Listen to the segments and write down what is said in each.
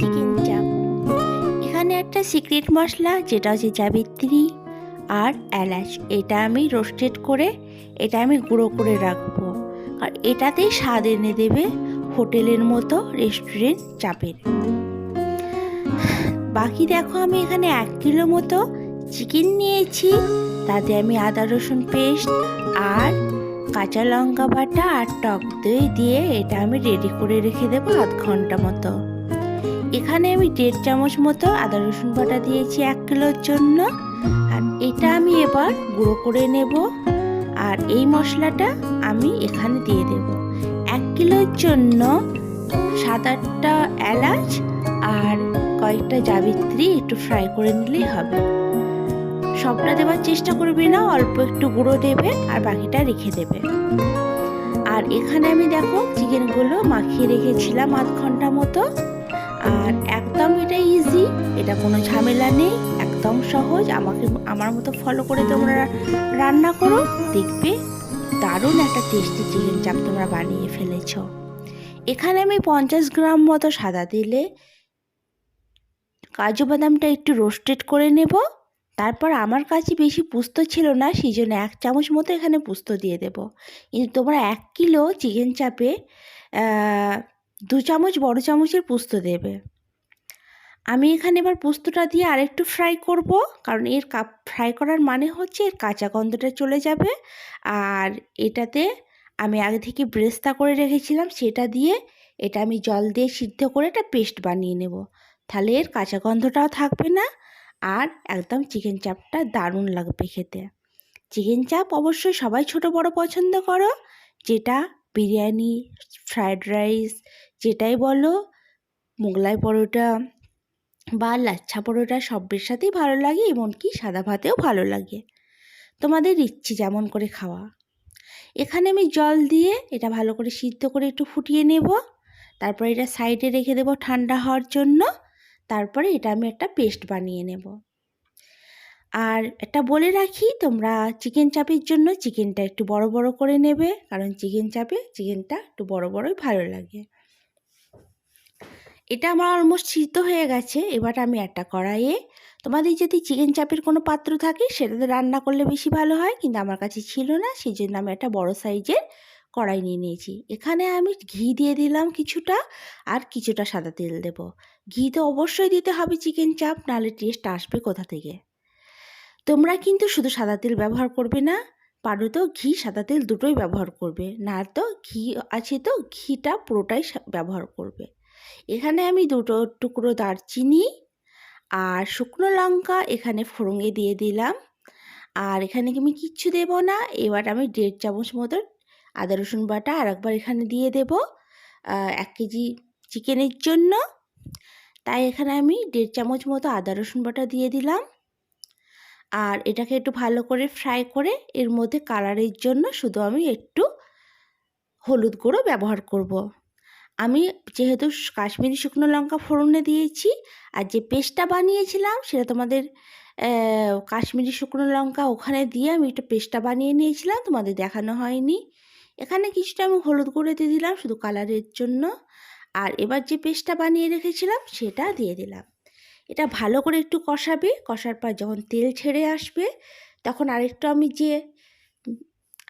Chicken চাপ এখানে একটা সিক্রেট মশলা, যেটা হচ্ছে জাবিত্রী আর এলাচ। এটা আমি রোস্টেড করে, এটা আমি গুঁড়ো করে রাখব। আর এটাতেই স্বাদ এনে দেবে হোটেলের মতো রেস্টুরেন্ট চাপের। বাকি দেখো, আমি এখানে এক কিলো মতো চিকেন নিয়েছি। তাতে আমি আদা রসুন পেস্ট আর কাঁচা লঙ্কা বাটা আর টক দই দিয়ে এটা আমি রেডি করে রেখে দেবো আধ ঘণ্টা মতো। এখানে আমি দেড় চামচ মতো আদা রসুন বাটা দিয়েছি এক কিলোর জন্য। আর এটা আমি এবার গুঁড়ো করে নেব। আর এই মশলাটা আমি এখানে দিয়ে দেব। এক কিলোর জন্য সাত আটটা এলাচ আর কয়েকটা জাবিত্রী একটু ফ্রাই করে নিলেই হবে। সবটা দেওয়ার চেষ্টা করবে না, অল্প একটু গুঁড়ো দেবে আর বাকিটা রেখে দেবে। আর এখানে আমি দেখো চিকেনগুলো মাখিয়ে রেখেছিলাম আধ ঘণ্টা মতো। আর একদম এটা ইজি এটা কোনো ঝামেলা নেই, একদম সহজ। আমাকে, আমার মতো ফলো করে তোমরা রান্না করো, দেখবে দারুণ একটা টেস্টি চিকেন চাপ তোমরা বানিয়ে ফেলেছ। এখানে আমি পঞ্চাশ গ্রাম মতো সাদা দিলে কাজু বাদামটা একটু রোস্টেড করে নেব। তারপর আমার কাছে বেশি পুস্ত ছিল না সেই জন্য এক চামচ মতো এখানে পুস্ত দিয়ে দেব। কিন্তু তোমরা এক কিলো চিকেন চাপে দু চামচ বড় চামচের পুস্ত দেবে। আমি এখানে এবার পুস্তটা দিয়ে আরেকটু ফ্রাই করব, কারণ এর কাপ ফ্রাই করার মানে হচ্ছে এর কাঁচা গন্ধটা চলে যাবে। আর এটাতে আমি আগে থেকে ব্রেস্তা করে রেখেছিলাম, সেটা দিয়ে এটা আমি জল দিয়ে সিদ্ধ করে একটা পেস্ট বানিয়ে নেব। তাহলে এর কাঁচা গন্ধটাও থাকবে না আর একদম চিকেন চাপটা দারুণ লাগবে খেতে। চিকেন চাপ অবশ্যই সবাই ছোট বড় পছন্দ করো। যেটা বিরিয়ানি ফ্রায়েড রাইস যেটাই বলো, মোগলাই পরোটা বা লাচ্ছা পরোটা সবের সাথেই ভালো লাগে এমনকি সাদা ভাতেও ভালো লাগে। তোমাদের ইচ্ছে যেমন করে খাওয়া। এখানে আমি জল দিয়ে এটা ভালো করে সিদ্ধ করে একটু ফুটিয়ে নেব। তারপরে এটা সাইডে রেখে দেবো ঠান্ডা হওয়ার জন্য। তারপরে এটা আমি একটা পেস্ট বানিয়ে নেব। আর একটা বলে রাখি, তোমরা চিকেন চাপের জন্য চিকেনটা একটু বড় বড় করে নেবে, কারণ চিকেন চাপে চিকেনটা একটু বড় বড়ই ভালো লাগে। এটা আমার অলমোস্ট সিদ্ধ হয়ে গেছে, এবার আমি একটা কড়াইয়ে, তোমাদের যদি চিকেন চাপের কোনো পাত্র থাকে, সেটাতে রান্না করলে বেশি ভালো হয়, কিন্তু আমার কাছে ছিল না সেই জন্য আমি একটা বড় সাইজের কড়াই নিয়ে নিয়েছি। এখানে আমি ঘি দিয়ে দিলাম কিছুটা আর কিছুটা সাদা তেল দেব। ঘি তো অবশ্যই দিতে হবে চিকেন চাপ, নাহলে টেস্ট আসবে কোথা থেকে? তোমরা কিন্তু শুধু সাদা তেল ব্যবহার করবে না, পারো তো ঘি, সাদা তেল দুটোই ব্যবহার করবে। না তো ঘি আছে তো, ঘিটা পুরোটাই ব্যবহার করবে। এখানে আমি দুটো টুকরো দারচিনি আর শুকনো লঙ্কা এখানে ফোড়ঙে দিয়ে দিলাম। আর এখানে আমি কিচ্ছু দেব না। এবার আমি দেড় চামচ মতো আদা, রসুন বাটা আর একবার এখানে দিয়ে দেব এক কেজি চিকেনের জন্য। তাই এখানে আমি দেড় চামচ মতো আদা, রসুন বাটা দিয়ে দিলাম। আর এটাকে একটু ভালো করে ফ্রাই করে এর মধ্যে কালারের জন্য শুধু আমি একটু হলুদ গুঁড়ো ব্যবহার করব। আমি যেহেতু কাশ্মীরি শুকনো লঙ্কা ফোড়নে দিয়েছি আর যে পেস্টটা বানিয়েছিলাম সেটা তোমাদের কাশ্মীরি শুকনো লঙ্কা ওখানে দিয়ে আমি একটা পেস্টটা বানিয়ে নিয়েছিলাম, তোমাদের দেখানো হয়নি। এখানে কিছুটা আমি হলুদ গুঁড়ো দিয়ে দিলাম শুধু কালারের জন্য। আর এবার যে পেস্টটা বানিয়ে রেখেছিলাম সেটা দিয়ে দিলাম। এটা ভালো করে একটু কষাবে, কষার পর যখন তেল ছেড়ে আসবে তখন আরেকটু আমি যে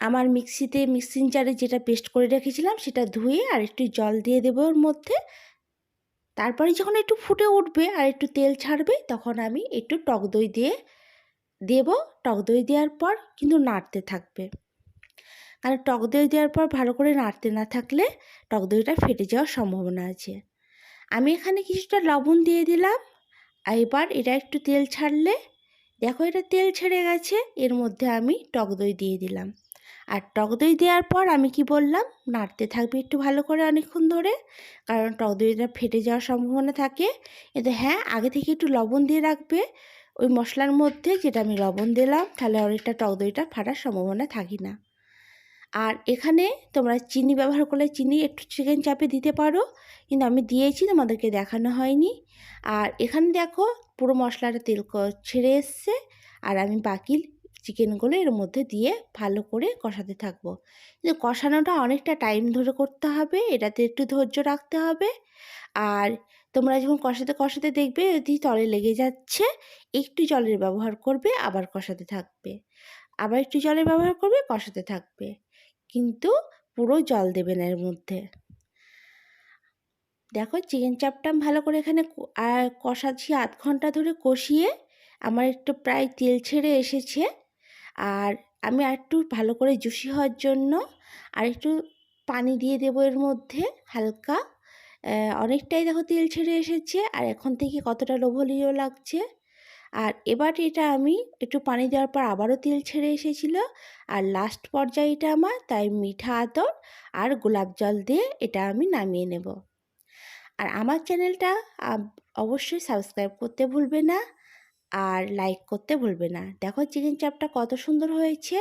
আমার মিক্সিতে, মিক্সিং জারে যেটা পেস্ট করে রেখেছিলাম সেটা ধুয়ে আর একটু জল দিয়ে দেবো ওর মধ্যে। তারপরে যখন একটু ফুটে উঠবে আর একটু তেল ছাড়বে তখন আমি একটু টক দই দিয়ে দেব। টক দই দেওয়ার পর কিন্তু নাড়তে থাকবে। কারণ টক দই দেওয়ার পর ভালো করে নাড়তে না থাকলে টক দইটা ফেটে যাওয়ার সম্ভাবনা আছে। আমি এখানে কিছুটা লবণ দিয়ে দিলাম। আর এবার এটা একটু তেল ছাড়লে, দেখো এটা তেল ছেড়ে গেছে, এর মধ্যে আমি টক দই দিয়ে দিলাম। আর টক দই দেওয়ার পর আমি কি বললাম, নাড়তে থাকবে একটু ভালো করে অনেকক্ষণ ধরে, কারণ টক দইটা ফেটে যাওয়ার সম্ভাবনা থাকে। এতে হ্যাঁ আগে থেকে একটু লবণ দিয়ে রাখবে, ওই মশলার মধ্যে যেটা আমি লবণ দিলাম, তাহলে অনেকটা টক দইটা ফাটার সম্ভাবনা থাকি না আর এখানে তোমরা চিনি ব্যবহার করলে চিনি, একটু চিকেন চাপে দিতে পারো। কিন্তু আমি দিয়েছি, তোমাদেরকে দেখানো হয়নি। আর এখানে দেখো, পুরো মশলাটা তেল ছেড়ে এসছে। আর আমি বাকি চিকেনগুলো এর মধ্যে দিয়ে ভালো করে কষাতে থাকব। কিন্তু কষানোটা অনেকটা টাইম ধরে করতে হবে, এটাতে একটু ধৈর্য রাখতে হবে। আর তোমরা যখন কষাতে কষাতে দেখবে, যদি তলে লেগে যাচ্ছে, একটু জলের ব্যবহার করবে, আবার কষাতে থাকবে। আবার একটু জলের ব্যবহার করবে, কষাতে থাকবে। কিন্তু পুরো জল দেবে না এর মধ্যে। দেখো চিকেন চাপটা ভালো করে এখানে কষাচ্ছি আধ ঘণ্টা ধরে কষিয়ে। আমার একটু প্রায় তেল ছেড়ে এসেছে। আর আমি আর একটু ভালো করে জুসি হওয়ার জন্য আর একটু পানি দিয়ে দেবো এর মধ্যে হালকা। অনেকটাই দেখো তেল ছেড়ে এসেছে। আর এখন থেকে কতটা লোভনীয় লাগছে। আর এবার এটা আমি একটু পানি দেওয়ার পর আবারও তেল ছেড়ে এসেছিল। আর লাস্ট পর্যায়ে এটা আমার, তাই মিঠা আতর আর গোলাপ জল দিয়ে এটা আমি নামিয়ে নেব। আর আমার চ্যানেলটা অবশ্যই সাবস্ক্রাইব করতে ভুলবে না আর লাইক করতে ভুলবে না। দেখো চিকেন চাপটা কত সুন্দর হয়েছে।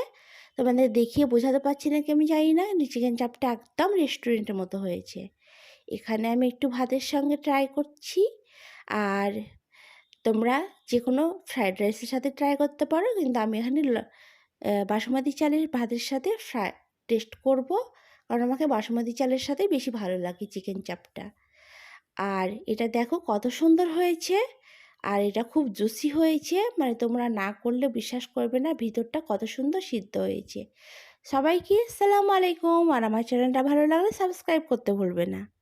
তোমাদের দেখিয়ে বোঝাতে পারছি না কি আমি জানি না চিকেন চাপটা একদম রেস্টুরেন্টের মতো হয়েছে। এখানে আমি একটু ভাতের সঙ্গে ট্রাই করছি। আর তোমরা যে কোনো ফ্রায়েড রাইসের সাথে ট্রাই করতে পারো। কিন্তু আমি এখানে বাসমতি চালের ভাতের সাথে ফ্রাই টেস্ট করব। কারণ আমাকে বাসমতি চালের সাথে বেশি ভালো লাগে চিকেন চাপটা আর এটা দেখো কত সুন্দর হয়েছে। আর এটা খুব জুসি হয়েছে। মানে তোমরা না করলে বিশ্বাস করবে না, ভিতরটা কত সুন্দর সিদ্ধ হয়েছে। সবাইকে সালাম আলাইকুম। আর আমার চ্যানেলটা ভালো লাগলে সাবস্ক্রাইব করতে ভুলবে না।